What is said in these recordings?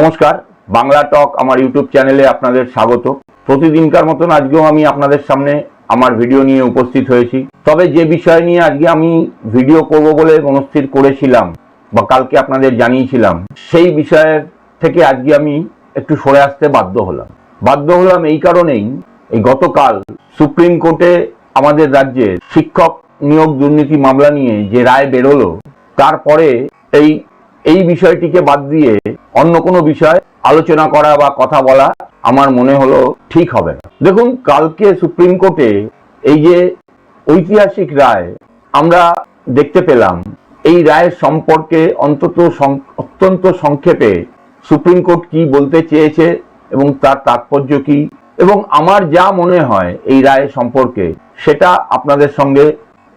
নমস্কার, বাংলা টক আমার ইউটিউব চ্যানেলে আপনাদের স্বাগত। প্রতিদিনকার মতন আজকেও আমি আপনাদের সামনে আমার ভিডিও নিয়ে উপস্থিত হয়েছি। তবে যে বিষয় নিয়ে আজকে আমি ভিডিও করব বলে মনস্থির করেছিলাম বা কালকে আপনাদের জানিয়েছিলাম, সেই বিষয়ের থেকে আজকে আমি একটু সরে আসতে বাধ্য হলাম। বাধ্য হলাম এই কারণেই এই গতকাল সুপ্রিম কোর্টে আমাদের রাজ্যের শিক্ষক নিয়োগ দুর্নীতি মামলা নিয়ে যে রায় বেরোলো, তারপরে এই এই বিষয়টিকে বাদ দিয়ে অন্য কোনো বিষয় আলোচনা করা বা কথা বলা আমার মনে হলো ঠিক হবে না। দেখুন, কালকে সুপ্রিম কোর্টে এই যে ঐতিহাসিক রায় আমরা দেখতে পেলাম, এই রায়ের সম্পর্কে অন্তত অত্যন্ত সংক্ষেপে সুপ্রিম কোর্ট কি বলতে চেয়েছে এবং তার তাৎপর্য কি এবং আমার যা মনে হয় এই রায় সম্পর্কে সেটা আপনাদের সঙ্গে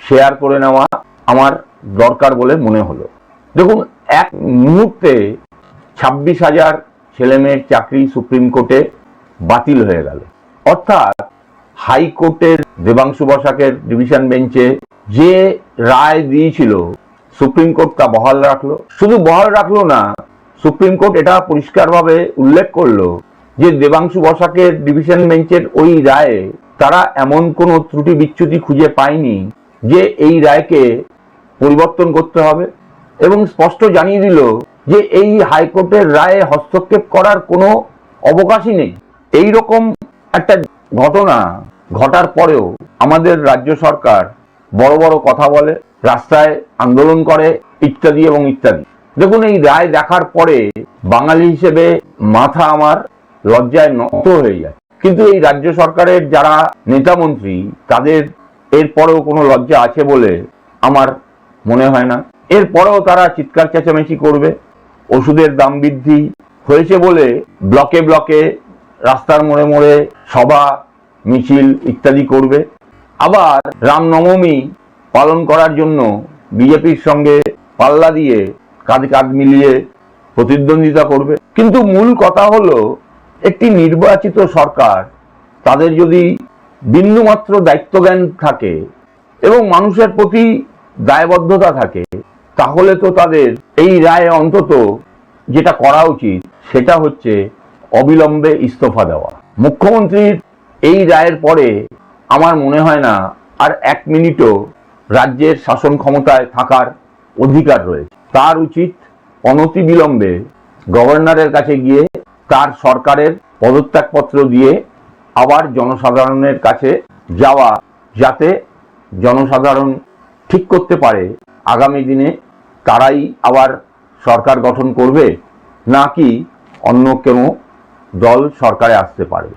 শেয়ার করে নেওয়া আমার দরকার বলে মনে হলো। দেখুন, এক মুহূর্তে ছাব্বিশ হাজার ছেলে ছেলেমেয়ের চাকরি সুপ্রিম কোর্টে বাতিল হয়ে গেল। অর্থাৎ হাইকোর্টের দেবাংশু বসাকের ডিভিশন বেঞ্চে যে রায় দিয়েছিল, সুপ্রিম কোর্ট তা বহাল রাখল। শুধু বহাল রাখল না, সুপ্রিম কোর্ট এটা পরিষ্কারভাবে উল্লেখ করল যে দেবাংশু বসাকের ডিভিশন বেঞ্চের ওই রায়ে তারা এমন কোনো ত্রুটি বিচ্যুতি খুঁজে পায়নি যে এই রায়কে পরিবর্তন করতে হবে। এবং স্পষ্ট জানিয়ে দিল যে এই হাইকোর্টের রায়ে হস্তক্ষেপ করার কোনো অবকাশই নেই। এই রকম একটা ঘটনা ঘটার পরেও আমাদের রাজ্য সরকার বড় বড় কথা বলে, রাস্তায় আন্দোলন করে, ইত্যাদি এবং ইত্যাদি। দেখুন, এই রায় দেখার পরে বাঙালি হিসেবে মাথা আমার লজ্জায় নত হয়ে যায়। কিন্তু এই রাজ্য সরকারের যারা নেতা মন্ত্রী, তাদের এরপরেও কোনো লজ্জা আছে বলে আমার মনে হয় না। এরপরেও তারা চিৎকার চেঁচামেচি করবে, ওষুধের দাম বৃদ্ধি হয়েছে বলে ব্লকে ব্লকে রাস্তার মোড়ে মোড়ে সভা, মিছিল ইত্যাদি করবে। আবার রামনবমী পালন করার জন্য বিজেপির সঙ্গে পাল্লা দিয়ে কাঁধে কাঁধ মিলিয়ে প্রতিদ্বন্দ্বিতা করবে। কিন্তু মূল কথা হলো, একটি নির্বাচিত সরকার, তাদের যদি বিন্দুমাত্র দায়িত্বজ্ঞান থাকে এবং মানুষের প্রতি দায়বদ্ধতা থাকে তাহলে তো তাদের এই রায়ে অন্তত যেটা করা উচিত, সেটা হচ্ছে অবিলম্বে ইস্তফা দেওয়া। মুখ্যমন্ত্রীর এই রায়ের পরে আমার মনে হয় না আর এক মিনিটও রাজ্যের শাসন ক্ষমতায় থাকার অধিকার রয়েছে। তার উচিত অনতি বিলম্বে গভর্নরের কাছে গিয়ে তার সরকারের পদত্যাগপত্র দিয়ে আবার জনসাধারণের কাছে যাওয়া, যাতে জনসাধারণ ঠিক করতে পারে আগামী দিনে তারাই আবার সরকার গঠন করবে, নাকি অন্য কোনো দল সরকারে আসতে পারে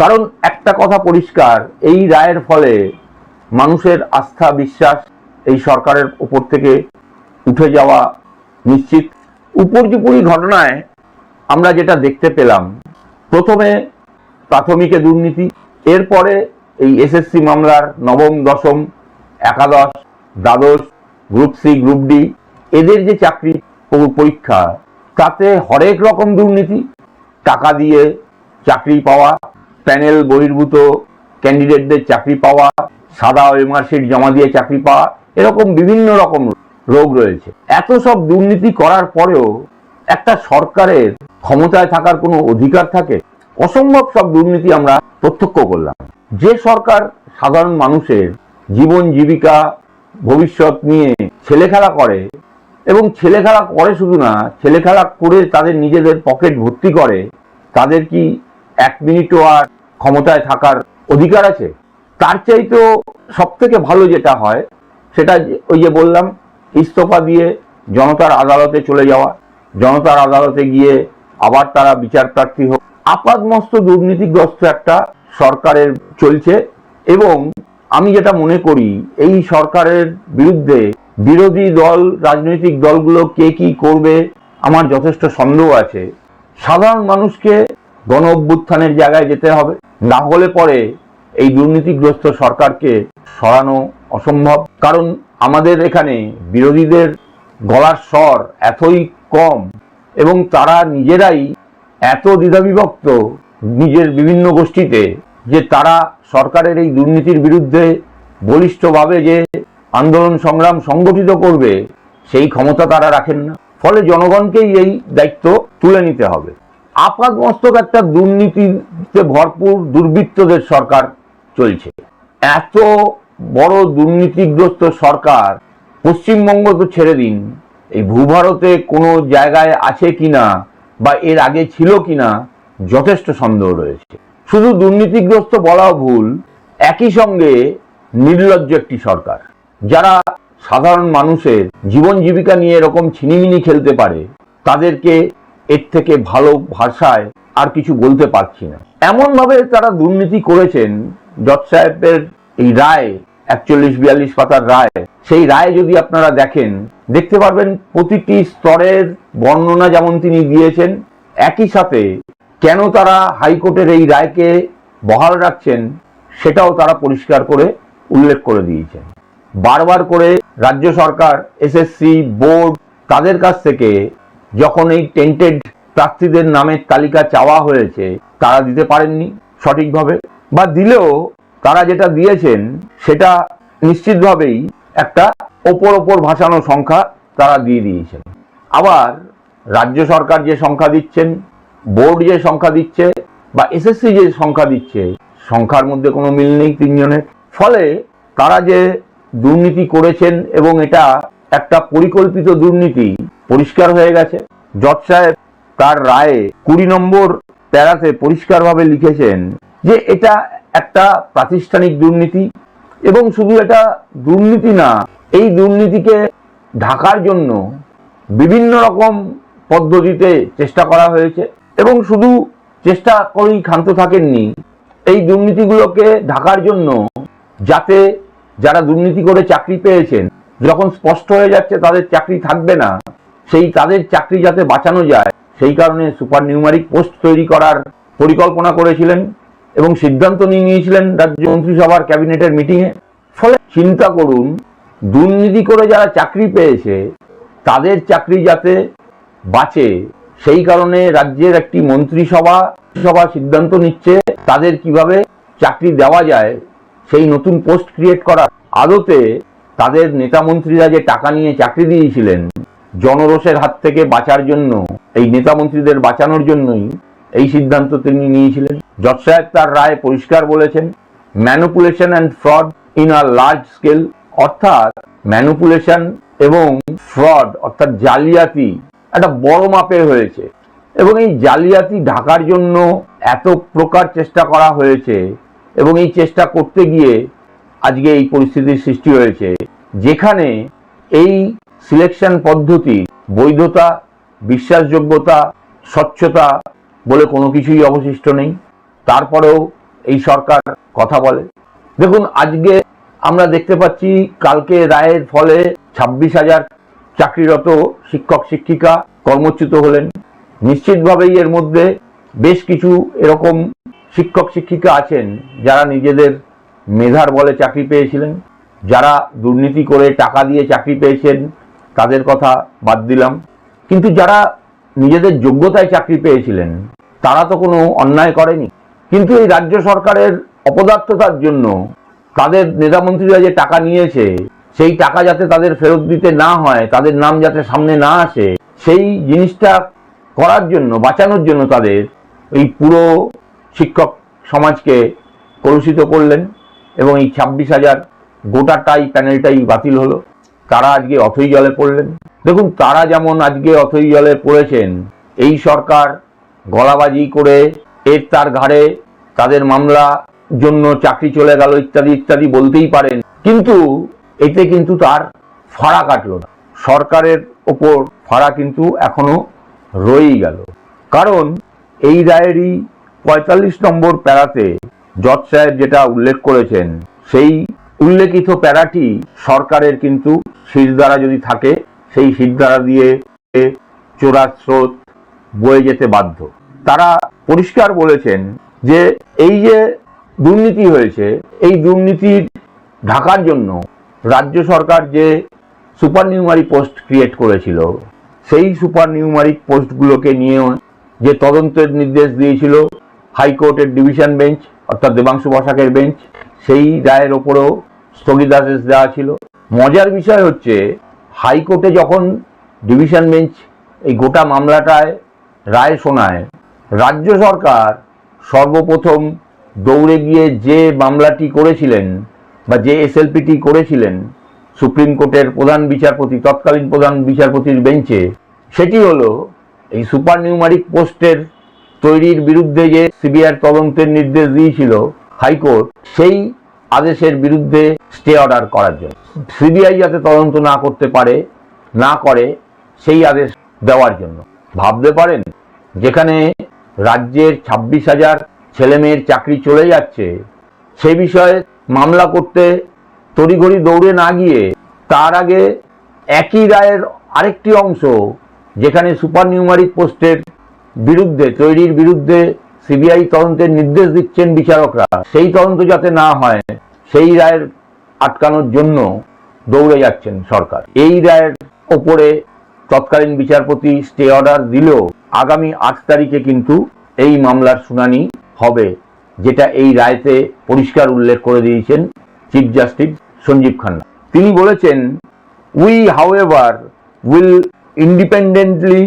কারণ একটা কথা পরিষ্কার, এই রায়ের ফলে মানুষের আস্থা, বিশ্বাস এই সরকারের উপর থেকে উঠে যাওয়া নিশ্চিত। উপর্যুপরি ঘটনায় আমরা যেটা দেখতে পেলাম, প্রথমে প্রাথমিকে দুর্নীতি, এরপরে এই এসএসসি মামলার নবম, দশম, একাদশ, দ্বাদশ, গ্রুপ সি, গ্রুপ ডি এদের যে চাকরি পরীক্ষা, তাতে হরেক রকম দুর্নীতি, টাকা দিয়ে চাকরি পাওয়া, প্যানেল বহির্ভূত ক্যান্ডিডেটদের চাকরি পাওয়া, সাদা ওয়েমার্কশিট জমা দিয়ে চাকরি পাওয়া, এরকম বিভিন্ন রকম রোগ রয়েছে। এত সব দুর্নীতি করার পরেও একটা সরকারের ক্ষমতায় থাকার কোনো অধিকার থাকে? অসম্ভব সব দুর্নীতি আমরা প্রত্যক্ষ করলাম। যে সরকার সাধারণ মানুষের জীবন জীবিকা, ভবিষ্যৎ নিয়ে ছেলে খেলা করে এবং ছেলে খেলা করে শুধু না, ছেলে খেলা করে তাদের নিজেদের পকেট ভর্তি করে, তাদের কি এক মিনিটও আর ক্ষমতায় থাকার অধিকার আছে? তার চাইতেও সব থেকে ভালো যেটা হয়, সেটা ওই যে বললাম, ইস্তফা দিয়ে জনতার আদালতে চলে যাওয়া, জনতার আদালতে গিয়ে আবার তারা বিচার প্রার্থী হোক। আপাদমস্ত দুর্নীতিগ্রস্ত একটা সরকারের চলছে এবং আমি যেটা মনে করি, এই সরকারের বিরুদ্ধে বিরোধী দল, রাজনৈতিক দলগুলো কে কি করবে, আমার যথেষ্ট সন্দেহ আছে। সাধারণ মানুষকে গণ অভ্যুত্থানের জায়গায় যেতে হবে। না হলে পরে এই দুর্নীতিগ্রস্ত সরকারকে সরানো অসম্ভব। কারণ আমাদের এখানে বিরোধীদের গলার স্বর এতই কম এবং তারা নিজেরাই এত দ্বিধাবিভক্ত নিজের বিভিন্ন গোষ্ঠীতে যে তারা সরকারের এই দুর্নীতির বিরুদ্ধে বলিষ্ঠভাবে যে আন্দোলন সংগ্রাম সংগঠিত করবে, সেই ক্ষমতা তারা রাখেন না। ফলে জনগণকেই এই দায়িত্ব তুলে নিতে হবে। আপাতমস্তক একটা দুর্নীতিতে ভরপুর দুর্বৃত্তদের সরকার চলছে। এত বড় দুর্নীতিগ্রস্ত সরকার পশ্চিমবঙ্গ তো ছেড়ে দিন। এই ভূভারতে কোনো জায়গায় আছে কিনা বা এর আগে ছিল কিনা যথেষ্ট সন্দেহ রয়েছে। শুধু দুর্নীতিগ্রস্ত বলা ভুল, একই সঙ্গে নির্লজ্জ একটি সরকার। যারা সাধারণ মানুষের জীবন জীবিকা নিয়ে এরকম ছিনিমিনি খেলতে পারে, তাদেরকে এর থেকে ভালো ভাষায় আর কিছু বলতে পারছি না। এমন ভাবে তারা দুর্নীতি করেছেন, জজ সাহেবের এই রায়, একচল্লিশ বিয়াল্লিশ পাতার রায়। সেই রায় যদি আপনারা দেখেন, দেখতে পারবেন প্রতিটি স্তরের বর্ণনা যেমন তিনি দিয়েছেন, একই সাথে কেন তারা হাইকোর্টের এই রায়কে বহাল রাখছেন, সেটাও তারা পরিষ্কার করে উল্লেখ করে দিয়েছেন। বারবার করে রাজ্য সরকার এসএসসি বোর্ড তাদের কাছ থেকে যখন এই টেন্টেড প্রার্থীদের নামের তালিকা চাওয়া হয়েছে, তারা দিতে পারেননি সঠিকভাবে। বা দিলেও তারা যেটা দিয়েছেন, সেটা নিশ্চিতভাবেই একটা ওপর ওপর ভাসানো সংখ্যা তারা দিয়ে দিয়েছেন। আবার রাজ্য সরকার যে সংখ্যা দিচ্ছেন বোর্ড যে সংখ্যা দিচ্ছে, বা এসএসসি যে সংখ্যা দিচ্ছে, সংখ্যার মধ্যে কোনো মিল নেই তিনজনের। ফলে তারা যে দুর্নীতি করেছেন এবং এটা একটা পরিকল্পিত দুর্নীতি পরিষ্কার হয়ে গেছে। জজ সাহেব তার রায়ে কুড়ি নম্বর প্যারাতে পরিষ্কারভাবে লিখেছেন যে এটা একটা প্রাতিষ্ঠানিক দুর্নীতি এবং শুধু এটা দুর্নীতি না, এই দুর্নীতিকে ঢাকার জন্য বিভিন্ন রকম পদ্ধতিতে চেষ্টা করা হয়েছে এবং শুধু চেষ্টা করেই ক্ষান্ত থাকেননি, এই দুর্নীতিগুলোকে ঢাকার জন্য যাতে যারা দুর্নীতি করে চাকরি পেয়েছেন, যখন স্পষ্ট হয়ে যাচ্ছে তাদের চাকরি থাকবে না, সেই তাদের চাকরি যাতে বাঁচানো যায়, সেই কারণে সুপার নিউমারিক পোস্ট তৈরি করার পরিকল্পনা করেছিলেন এবং সিদ্ধান্ত নিয়ে নিয়েছিলেন রাজ্য মন্ত্রিসভার ক্যাবিনেটের মিটিংয়ে। ফলে চিন্তা করুন, দুর্নীতি করে যারা চাকরি পেয়েছে, তাদের চাকরি যাতে বাঁচে, সেই কারণে রাজ্যের একটি মন্ত্রিসভা সভা সিদ্ধান্ত নিচ্ছে তাদের কীভাবে চাকরি দেওয়া যায় সেই নতুন পোস্ট ক্রিয়েট করার আদতে তাদের নেতা মন্ত্রীরা যে টাকা নিয়ে চাকরি দিয়েছিলেন, জনরোষের হাত থেকে বাঁচার জন্য, এই নেতা মন্ত্রীদের বাঁচানোর জন্যই এই সিদ্ধান্ত তিনি নিয়েছিলেন। জজ সাহেব তার রায় পরিষ্কার বলেছেন manipulation and fraud in a large scale অর্থাৎ ম্যানুপুলেশন এবং ফ্রড অর্থাৎ জালিয়াতি একটা বড় মাপের হয়েছে। এবং এই জালিয়াতি ঢাকার জন্য এত প্রকার চেষ্টা করা হয়েছে এবং এই চেষ্টা করতে গিয়ে আজকে এই পরিস্থিতির সৃষ্টি হয়েছে, যেখানে এই সিলেকশন পদ্ধতি, বৈধতা, বিশ্বাসযোগ্যতা, স্বচ্ছতা বলে কোনো কিছুই অবশিষ্ট নেই। তারপরেও এই সরকার কথা বলে। দেখুন, আজকে আমরা দেখতে পাচ্ছি, কালকে রায়ের ফলে ছাব্বিশ হাজার চাকরিরত শিক্ষক, শিক্ষিকা কর্মচ্যুত হলেন। নিশ্চিতভাবেই এর মধ্যে বেশ কিছু এরকম শিক্ষক শিক্ষিকা আছেন, যারা নিজেদের মেধার বলে চাকরি পেয়েছিলেন, যারা দুর্নীতি করে টাকা দিয়ে চাকরি পেয়েছেন, তাদের কথা বাদ দিলাম। কিন্তু যারা নিজেদের যোগ্যতায় চাকরি পেয়েছিলেন, তারা তো কোনো অন্যায় করেনি। কিন্তু এই রাজ্য সরকারের অপদার্থতার জন্য তাদের নেতামন্ত্রীরা যে টাকা নিয়েছে, সেই টাকা যাতে তাদের ফেরত দিতে না হয়, তাদের নাম যাতে সামনে না আসে, সেই জিনিসটা করার জন্য, বাঁচানোর জন্য তাদের এই পুরো শিক্ষক সমাজকে কলুষিত করলেন এবং এই ছাব্বিশ হাজার গোটাটাই প্যানেলটাই বাতিল হলো। তারা আজকে অথই জলে পড়লেন। দেখুন, তারা যেমন আজকে অথই জলে পড়েছেন, এই সরকার গলাবাজি করে এর তার ঘাড়ে তাদের মামলা জন্য চাকরি চলে গেল ইত্যাদি ইত্যাদি বলতেই পারেন। কিন্তু এতে কিন্তু তার ফাড়া কাটলো না। সরকারের ওপর ফাড়া কিন্তু এখনও রয়েই গেল। কারণ এই রায়েরই পঁয়তাল্লিশ নম্বর প্যারাতে জজ সাহেব যেটা উল্লেখ করেছেন, সেই উল্লেখিত প্যারাটি সরকারের কিন্তু শীর্ষধারা যদি থাকে, সেই শীর্ষধারা দিয়ে চোরার স্রোত বয়ে যেতে বাধ্য। তারা পরিষ্কার বলেছেন যে এই যে দুর্নীতি হয়েছে, এই দুর্নীতির ঢাকার জন্য রাজ্য সরকার যে সুপার নিউমারি পোস্ট ক্রিয়েট করেছিল, সেই সুপার নিউমারিক পোস্টগুলোকে নিয়ে যে তদন্তের নির্দেশ দিয়েছিল হাইকোর্টের ডিভিশন বেঞ্চ অর্থাৎ দেবাংশু বসাকের বেঞ্চ সেই রায়ের ওপরেও স্থগিতাদেশ দেওয়া ছিল। মজার বিষয় হচ্ছে হাইকোর্টে যখন ডিভিশন বেঞ্চ এই গোটা মামলাটায় রায় শোনায়, রাজ্য সরকার সর্বপ্রথম দৌড়ে গিয়ে যে মামলাটি করেছিলেন বা যে এসএলপিটি করেছিলেন সুপ্রিম কোর্টের প্রধান বিচারপতি, তৎকালীন প্রধান বিচারপতির বেঞ্চে সেটি হলো এই সুপার নিউমারিক পোস্টের তৈরির বিরুদ্ধে যে সিবিআই তদন্তের নির্দেশ দিয়েছিল হাইকোর্ট, সেই আদেশের বিরুদ্ধে স্টে অর্ডার করার জন্য। সিবিআই যাতে তদন্ত না করতে পারে, না করে, সেই আদেশ দেওয়ার জন্য। ভাবতে পারেন, যেখানে রাজ্যের ছাব্বিশ হাজার ছেলেমেয়ের চাকরি চলে যাচ্ছে সেই বিষয়ে মামলা করতে তড়িঘড়ি দৌড়ে না গিয়ে তার আগে একই রায়ের আরেকটি অংশ, যেখানে সুপার নিউমারিক পোস্টের বিরুদ্ধে, তৈরির বিরুদ্ধে সিবিআই তদন্তের নির্দেশ দিচ্ছেন বিচারকরা। সেই তদন্ত যাতে না হয়, সেই রায়ের আটকানোর জন্য দৌড়ে যাচ্ছেন সরকার। এই রায়ের ওপরে তৎকালীন বিচারপতি স্টে অর্ডার দিলেও আগামী আট তারিখে কিন্তু এই মামলার শুনানি হবে, যেটা এই রায়তে পরিষ্কার উল্লেখ করে দিয়েছেন চিফ জাস্টিস সঞ্জীব খান্না। তিনি বলেছেন we however will independently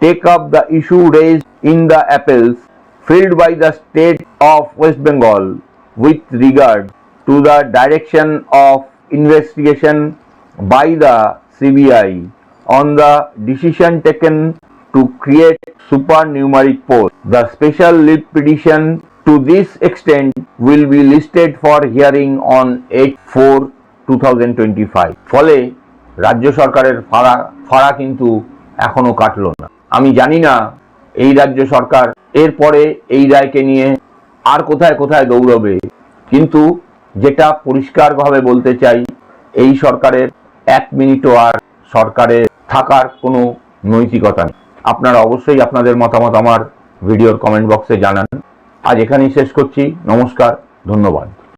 take up the issue raised in the appeals filed by the state of West Bengal with regard to the direction of investigation by the CBI on the decision taken to create supernumerary post. The special leave petition to this extent will be listed for hearing on 8 4 2025 ফলে রাজ্য সরকারের ফাড়া ফাড়া কিন্তু এখনও কাটলো না আমি জানি না এই রাজ্য সরকার এরপরে এই রায়কে নিয়ে আর কোথায় কোথায় দৌড়বে। কিন্তু যেটা পরিষ্কারভাবে বলতে চাই, এই সরকারের এক মিনিটও আর সরকারে থাকার কোনো নৈতিকতা নেই। আপনারা অবশ্যই আপনাদের মতামত আমার ভিডিওর কমেন্ট বক্সে জানান। আজ এখানেই শেষ করছি। নমস্কার, ধন্যবাদ।